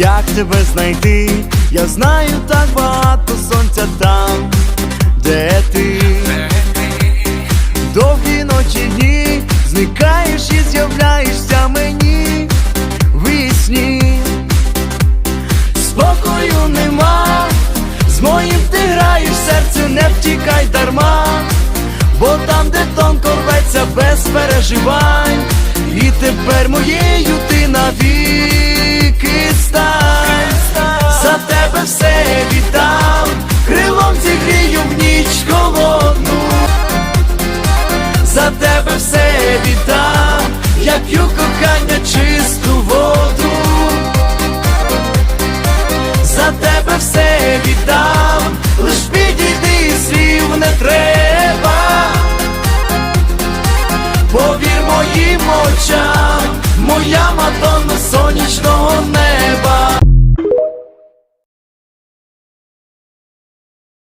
Як тебе знайти? Я знаю так багато сонця там, де ти. Довгі ночі дні, зникаєш і з'являєшся мені вісні. Спокою нема, з моїм ти граєш, серце не втікай дарма, бо там, де тонко рветься без переживань, за тебе все віддам, я п'ю кохання чисту воду за тебе все віддам, лиш підійди слів не треба, повір моїм очам, моя мадонна сонячного неба.